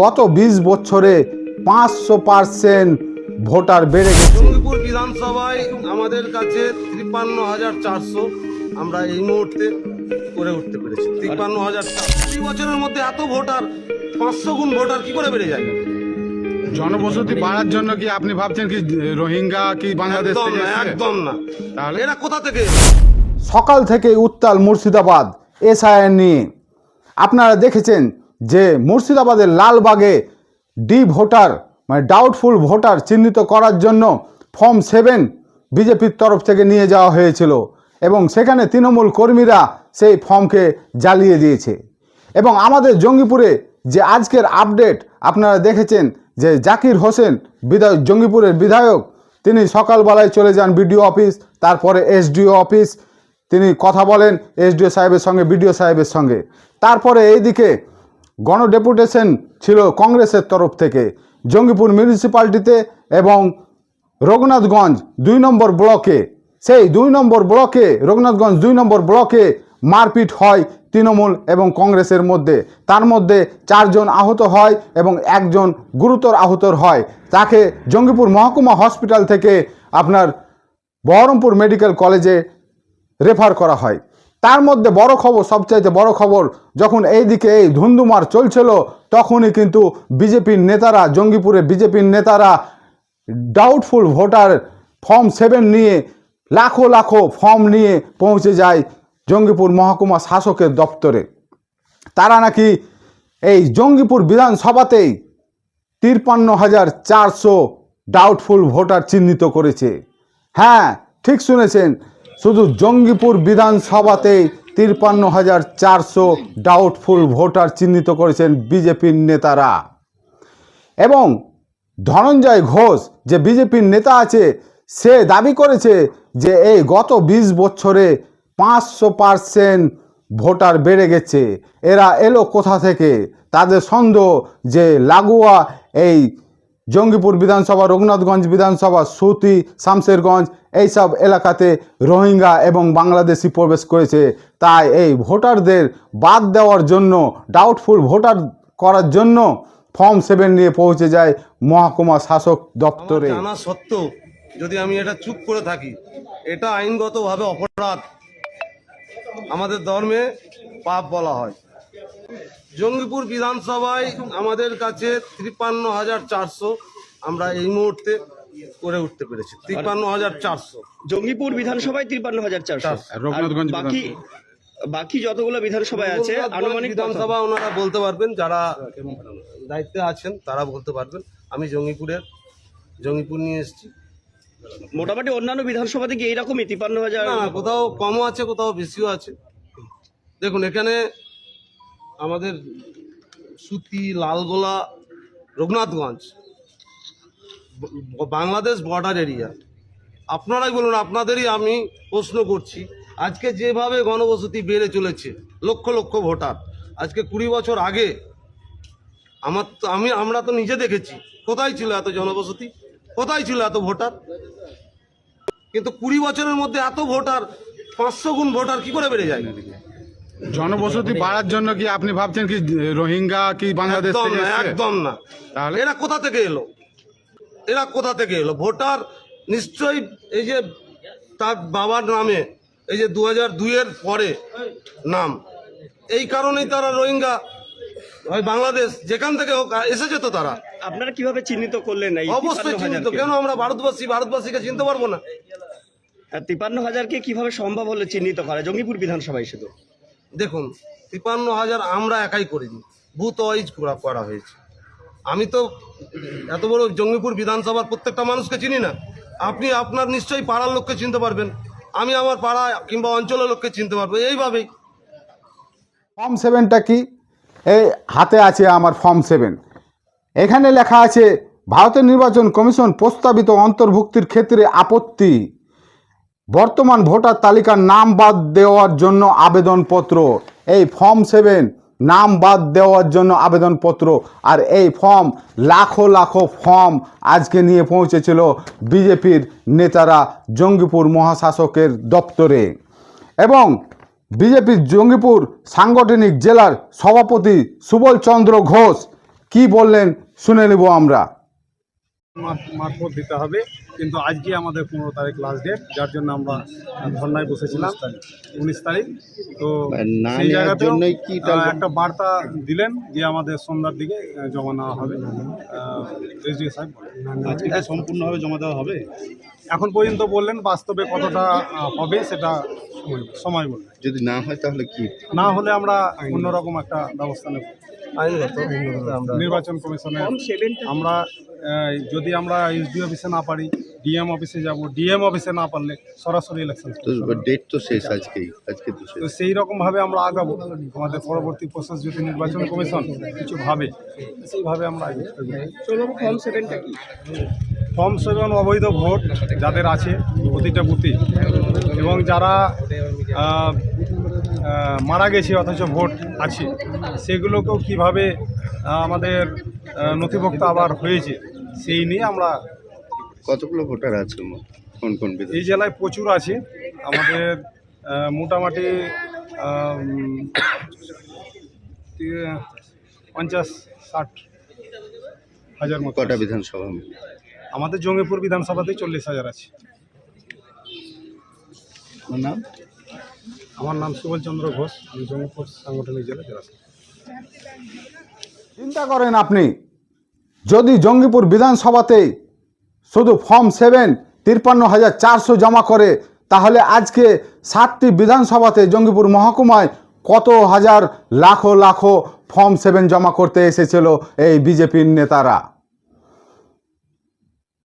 গত বিশ বছরে পাঁচশো পার্সেন্ট ভোটার বেড়ে গেছে। জঙ্গিপুর বিধানসভায় আমাদের কাছে তিপ্পান্ন হাজার চারশো আমরা এই মুহূর্তে করে উঠতে পেরেছি। তিপ্পান্ন হাজার দুই বছরের মধ্যে এত ভোটার পাঁচশো গুণ ভোটার কি করে বেড়ে যায়? জনবসতি বাড়ার জন্য কি আপনি ভাবছেন কি রোহিঙ্গা কি বাংলাদেশ একদম না এসছে? একদম না। তাহলে? এরা কোথা থেকে? সকাল থেকে উত্তাল মুর্শিদাবাদ এসআইআর নিয়ে। আপনারা দেখেছেন যে মুর্শিদাবাদের লালবাগে ডি ভোটার মানে ডাউটফুল ভোটার চিহ্নিত করার জন্য ফর্ম সেভেন বিজেপির তরফ থেকে নিয়ে যাওয়া হয়েছিল এবং সেখানে তৃণমূল কর্মীরা সেই ফর্মকে জ্বালিয়ে দিয়েছে। এবং আমাদের জঙ্গিপুরে যে আজকের আপডেট আপনারা দেখেছেন যে জাকির হোসেন বিধায়ক, জঙ্গিপুরের বিধায়ক, তিনি সকালবেলায় চলে যান বিডিও অফিস, তারপরে এসডিও অফিস, তিনি কথা বলেন এসডিও সাহেবের সঙ্গে, বিডিও সাহেবের সঙ্গে। তারপরে এইদিকে গণডেপুটেশন ছিল কংগ্রেসের তরফ থেকে। জঙ্গিপুর মিউনিসিপ্যালিটিতে এবং রঘুনাথগঞ্জ দুই নম্বর ব্লকে, সেই দুই নম্বর ব্লকে, রঘুনাথগঞ্জ দুই নম্বর ব্লকে মারপিট হয় তৃণমূল এবং কংগ্রেসের মধ্যে। তার মধ্যে চারজন আহত হয় এবং একজন গুরুতর আহতর হয়। তাকে জঙ্গিপুর মহকুমা হসপিটাল থেকে আপনার বহরমপুর মেডিকেল কলেজে রেফার করা হয়। তার মধ্যে বড় খবর, সবচাইতে বড় খবর, যখন এইদিকে এই ধুন্ধুমার চলছিল, তখনই কিন্তু বিজেপির নেতারা জঙ্গিপুরে বিজেপির নেতারা ডাউটফুল ভোটার ফর্ম সেভেন নিয়ে, লাখো লাখো ফর্ম নিয়ে পৌঁছে যায় জঙ্গিপুর মহকুমা শাসকের দপ্তরে। তারা নাকি এই জঙ্গিপুর বিধানসভাতেই তিরপান্ন হাজার চারশো ডাউটফুল ভোটার চিহ্নিত করেছে। হ্যাঁ ঠিক শুনেছেন শুধু জঙ্গিপুর বিধানসভাতেই তিরপান্ন হাজার চারশো ডাউটফুল ভোটার চিহ্নিত করেছেন বিজেপির নেতারা। এবং ধনঞ্জয় ঘোষ, যে বিজেপির নেতা আছে, সে দাবি করেছে যে এই গত বিশ বছরে পাঁচশো পার্সেন্ট ভোটার বেড়ে গেছে। এরা এলো কোথা থেকে? তাদের সন্দেহ যে লাগোয়া এই জঙ্গিপুর বিধানসভা, রঘুনাথগঞ্জ বিধানসভা, সুতি, শামশেরগঞ্জ এইসব এলাকাতে রোহিঙ্গা এবং বাংলাদেশি প্রবেশ করেছে। তাই এই ভোটারদের বাদ দেওয়ার জন্য ডাউটফুল ভোটার করার জন্য ফর্ম সেভেন নিয়ে পৌঁছে যায় মহকুমা শাসক দপ্তরে। জানা সত্ত্বেও যদি আমি এটা চুপ করে থাকি, এটা আইনগতভাবে অপরাধ। আমাদের ধর্মে পাপ বলা হয়। জঙ্গিপুর বিধানসভায় আমাদের কাছে তিপ্পান্ন হাজার চারশো আমরা এই মুহূর্তে করে উঠতে পেরেছি। তিপ্পান্ন হাজার চারশো। জঙ্গিপুর বিধানসভায় তিপ্পান্ন হাজার চারশো। বাকি বাকি যতগুলো বিধানসভায় আছে আনুমানিক? বিধানসভা ওনারা বলতে পারবেন যারা দায়িত্বে আছেন তারা বলতে পারবেন। আমি জঙ্গিপুরের জঙ্গিপুর নিয়ে এসেছি। মোটামুটি অন্যান্য বিধানসভাতে কি এইরকমই তিপ্পান্ন হাজার? কোথাও কমও আছে কোথাও বেশিও আছে। দেখুন এখানে আমাদের সুতি লালগোলা রঘুনাথগঞ্জ বাংলাদেশ বর্ডার এরিয়া আপনারাই বলুন, আপনাদেরই আমি প্রশ্ন করছি, আজকে যেভাবে গণবসতি বেড়ে চলেছে, লক্ষ লক্ষ ভোটার, আজকে কুড়ি বছর আগে আমার তো, আমি, আমরা তো নিজে দেখেছি, কোথায় ছিল এত জনবসতি, কোথায় ছিল এত ভোটার? কিন্তু কুড়ি বছরের মধ্যে এত ভোটার, পাঁচশো গুণ ভোটার কি করে বেড়ে যায়? জনবসতি বাড়ার জন্য কি আপনি ভাবছেন কি রোহিঙ্গা কি বাংলাদেশ একদম থেকে না একদম না। তাহলে? এরা কোথা থেকে এলো? এরা কোথা থেকে এলো? ভোটার নিশ্চয়ই এই যে তার বাবার নামে এই যে দু হাজার দুইয়ের পরে নাম। এই কারণেই তারা রোহিঙ্গা হয় বাংলাদেশ যেখান থেকে হোক এসেছে তো তারা। আপনারা কীভাবে চিহ্নিত করলেন অবশ্যই চিহ্নিত। কেন আমরা ভারতবাসী ভারতবাসীকে চিনতে পারব না? তিপ্পান্ন হাজারকে কীভাবে সম্ভব হলো চিহ্নিত করা জঙ্গিপুর বিধানসভায় শুধু। দেখুন, তিপান্ন হাজার আমরা একাই করিনি। বুথ ওয়াইজ করা করা হয়েছে। আমি তো এত বড় জঙ্গিপুর বিধানসভার প্রত্যেকটা মানুষকে চিনি না। আপনি আপনার নিশ্চয়ই পাড়ার লোককে চিনতে পারবেন। আমি আমার পাড়া কিংবা অঞ্চলের লোককে চিনতে পারব। এইভাবেই। ফর্ম সেভেনটা কি? এই হাতে আছে আমার ফর্ম সেভেন এখানে লেখা আছে, ভারতের নির্বাচন কমিশন প্রস্তাবিত অন্তর্ভুক্তির ক্ষেত্রে আপত্তি। বর্তমান ভোটার তালিকার নাম বাদ দেওয়ার জন্য আবেদনপত্র, এই ফর্ম সেভেন, নাম বাদ দেওয়ার জন্য আবেদনপত্র আর এই ফর্ম লাখো লাখো ফর্ম আজকে নিয়ে পৌঁছেছিল বিজেপির নেতারা জঙ্গিপুর মহাশাসকের দপ্তরে। এবং বিজেপির জঙ্গিপুর সাংগঠনিক জেলার সভাপতি সুবল চন্দ্র ঘোষ কি বললেন শুনে নেব আমরা। মার- মারফত দিতে হবে। কিন্তু আজকে আমাদের পনেরো তারিখ লাস্ট ডেট যার জন্য আমরা ধর্নায় বসেছিলাম উনিশ তারিখ। তো সেই আহ, একটা বার্তা দিলেন যে আমাদের সন্ধ্যার দিকে জমা নেওয়া হবে। এসডিও সাহেব আজকে কি সম্পূর্ণভাবে জমা দেওয়া হবে? এখন পর্যন্ত বললেন বাস্তবে কতটা হবে সেটা সময়- সময় বলবে। যদি না হয় তাহলে কি? না হলে আমরা অন্যরকম একটা ব্যবস্থা নেব। আইনগত আমরা নির্বাচন কমিশনে আমরা যদি আমরা এসডি অফিসে না পারি ডিএম অফিসে যাব ডিএম অফিসে না পারলে সরাসরি ইলেকশন তো ডেট তো শেষ আজকেই আজকে তো সেই রকমভাবে আমরা আগাবো। আমাদের পরবর্তী প্রসেস যদি নির্বাচন কমিশন কিছু ভাবে সেইভাবে আমরা আগে ফর্ম সেভেনটা কি? ফর্ম সেভেন অবৈধ ভোট যাদের আছে প্রতিটা বুথে। এবং যারা মারা গেছে অথচ ভোট আছে। সেগুলোকেও কীভাবে আমাদের নথিভুক্ত আবার হয়েছে সেই নিয়ে আমরা কতগুলো ভোটার আছে? কোন কোন এই জেলায় প্রচুর আছে। আমাদের মোটামুটি পঞ্চাশ ষাট হাজার মতো কটা বিধানসভা? আমাদের জঙ্গিপুর বিধানসভাতেই চল্লিশ হাজার আছে। নাম? আমার নাম সুবল চন্দ্র ঘোষ, আমি জঙ্গিপুর সাংগঠনিক জেলা জেলা চিন্তা করেন আপনি, যদি জঙ্গিপুর বিধানসভাতে শুধু ফর্ম সেভেন তিপ্পান্ন হাজার চারশো জমা করে, তাহলে আজকে সাতটি বিধানসভাতে জঙ্গিপুর মহকুমায় কত হাজার লাখো লাখো ফর্ম সেভেন জমা করতে এসেছিল এই বিজেপির নেতারা?